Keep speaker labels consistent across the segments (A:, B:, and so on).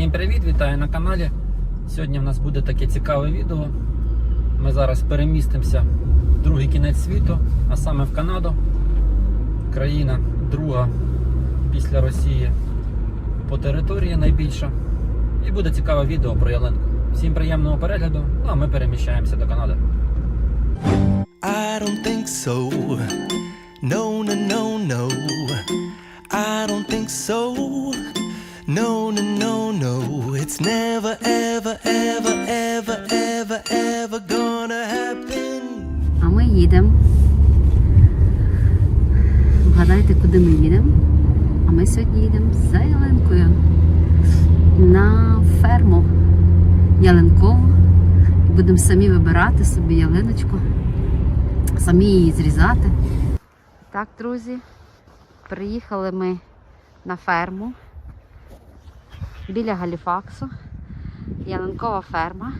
A: Всім привіт, вітаю на каналі. Сьогодні в нас буде таке цікаве відео. Ми зараз перемістимося в другий кінець світу, а саме в Канаду. Країна друга після Росії по території найбільша. І буде цікаве відео про ялинку. Всім приємного перегляду, ну а ми переміщаємося до Канади.
B: I don't think so. No, no, no, no. I don't think so. No, no. It's never, ever, ever, ever, ever, ever gonna happen.
C: А ми їдемо. Вгадайте, куди ми їдемо. А ми сьогодні їдемо за ялинкою на ферму ялинкову. Будемо самі вибирати собі ялиночку, самі її зрізати. Так, друзі, приїхали ми на ферму біля Галіфаксу. Ялинкова ферма.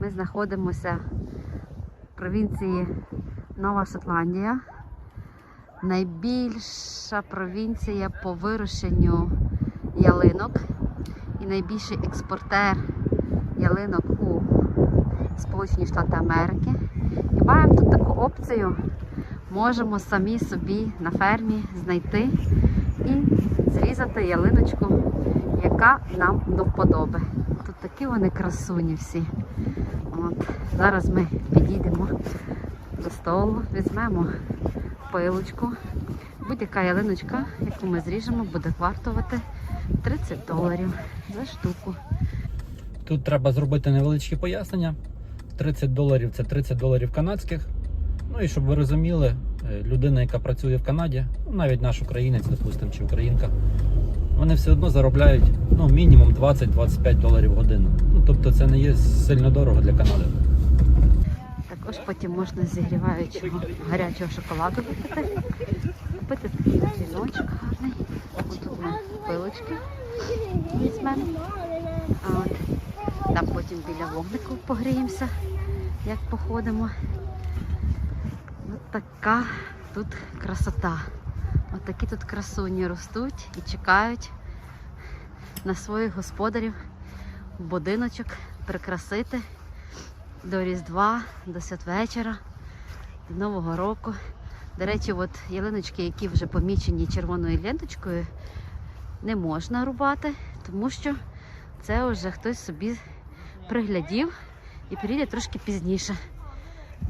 C: Ми знаходимося в провінції Нова Шотландія. Найбільша провінція по вирощенню ялинок і найбільший експортер ялинок у Сполучені Штати Америки. І маємо тут таку опцію. Можемо самі собі на фермі знайти і зрізати ялиночку, яка нам до вподоби. Тут такі вони красуні всі. От. Зараз ми підійдемо до столу, візьмемо пилочку. Будь-яка ялиночка, яку ми зріжемо, буде вартувати 30 доларів за штуку.
A: Тут треба зробити невеличке пояснення. 30 доларів це 30 доларів канадських. Ну і щоб ви розуміли, е, людина, яка працює в Канаді, ну, навіть наш українець, допустимо, чи українка, вони все одно заробляють ну, мінімум 20-25 доларів в годину. Ну, тобто це не є сильно дорого для Канади.
C: Також потім можна зігріваючого гарячого шоколаду випити. Купити такий дзвіночок гарний. Тут ми пилочки візьмемо. Там потім біля вогнику погріємося, як походимо. Ось така тут красота. Такі тут красуні ростуть і чекають на своїх господарів будиночок прикрасити до Різдва, до святвечора, до Нового року. До речі, от ялиночки, які вже помічені червоною ленточкою, не можна рубати, тому що це вже хтось собі приглядів і прийде трошки пізніше.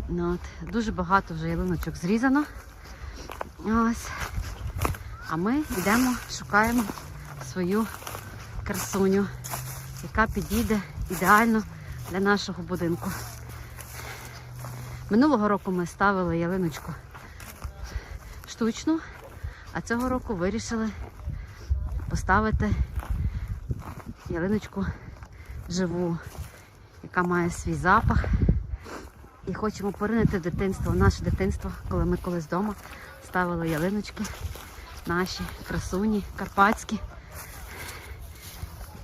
C: Ну, от, дуже багато вже ялиночок зрізано. Ось. А ми йдемо, шукаємо свою красуню, яка підійде ідеально для нашого будинку. Минулого року ми ставили ялиночку штучну, а цього року вирішили поставити ялиночку живу, яка має свій запах. І хочемо поринити дитинство, наше дитинство, коли ми колись вдома ставили ялиночки, наші красуні, карпатські.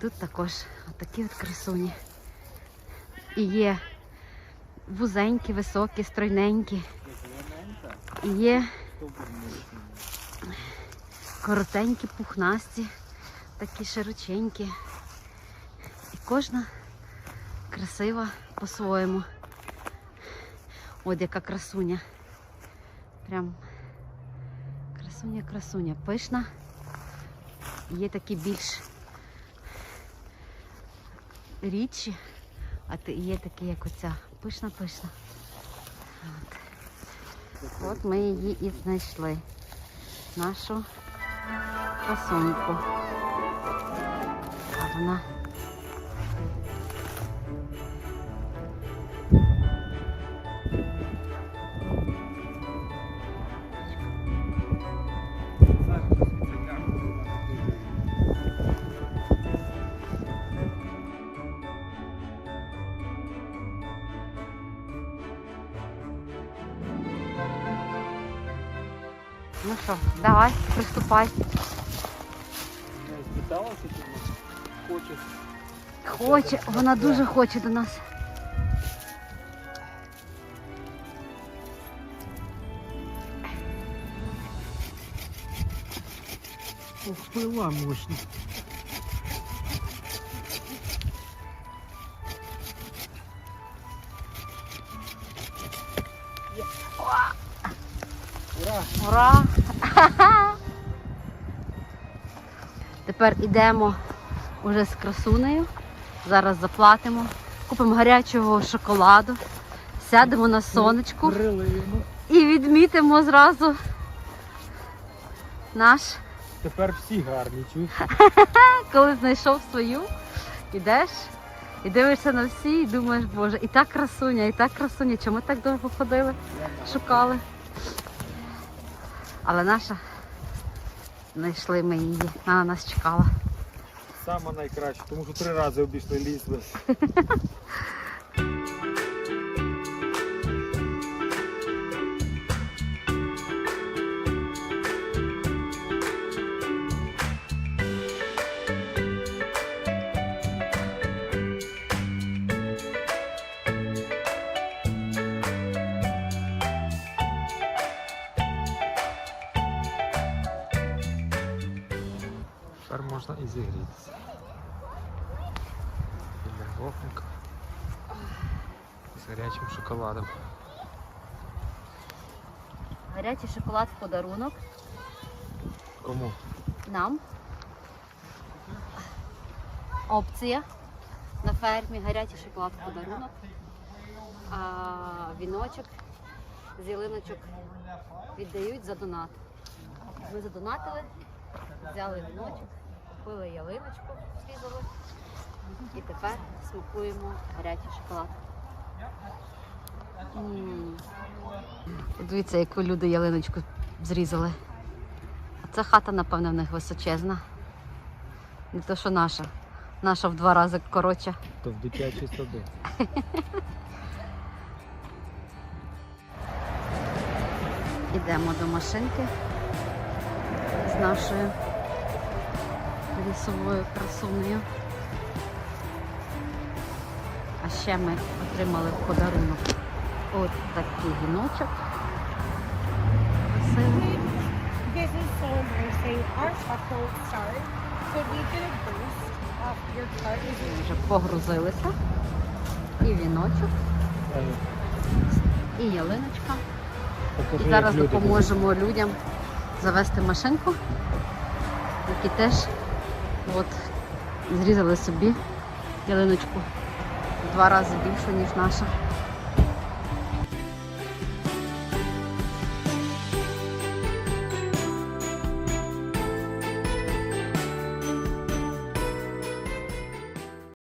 C: Тут також такі от красуні. І є вузенькі, високі, стройненькі. І є коротенькі, пухнасті, такі широченькі. І кожна красива по-своєму. От яка красуня. Прям красуня-красуня. Пишна. Є такі більш рідші, а є такі, як оця. Пишна-пишна. От. От ми її і знайшли. Нашу красуньку. А вона Ну що, давай, приступай. Питалася Хоче. Хоче, вона дуже хоче до нас.
A: Ох, пила мощно.
C: Ура! Ура! Тепер ідемо уже з красунею. Зараз заплатимо, купимо гарячого шоколаду, сядемо на сонечку і відмітимо зразу наш,
D: Тепер всі гарні, чуєш?
C: коли знайшов свою, ідеш і дивишся на всі, і думаєш, боже, і та красуня, і та красуня. Чому ми так довго ходили, шукали? Але наша знайшли ми її, вона нас чекала.
D: Сама найкраща, тому що три рази обійшли ліс можна і зігрітися. Біля вогника. З гарячим шоколадом.
C: Гарячий шоколад в подарунок
D: Кому?
C: нам. Опція на фермі, гарячий шоколад в подарунок. А віночок з ялиночок віддають за донат. Ми задонатили, взяли віночок, купили ялиночку, зрізали і тепер смакуємо гарячий шоколад. М. Дивіться, яку люди ялиночку зрізали. А ця хата, напевно, в них височезна. Не то, що наша. Наша в два рази коротша.
D: То в дитячий садок.
C: Ідемо до машинки з нашою лісовою красунею. А ще ми отримали в подарунок от такий віночок. Красивий.
E: This is so. Our chocolate start. So we get a boost off your card.
C: Ми вже погрузилися. І віночок, і ялиночка.
D: Покажи,
C: І зараз допоможемо людям завести машинку, які теж от, зрізали собі ялиночку в два рази більшу, ніж наша.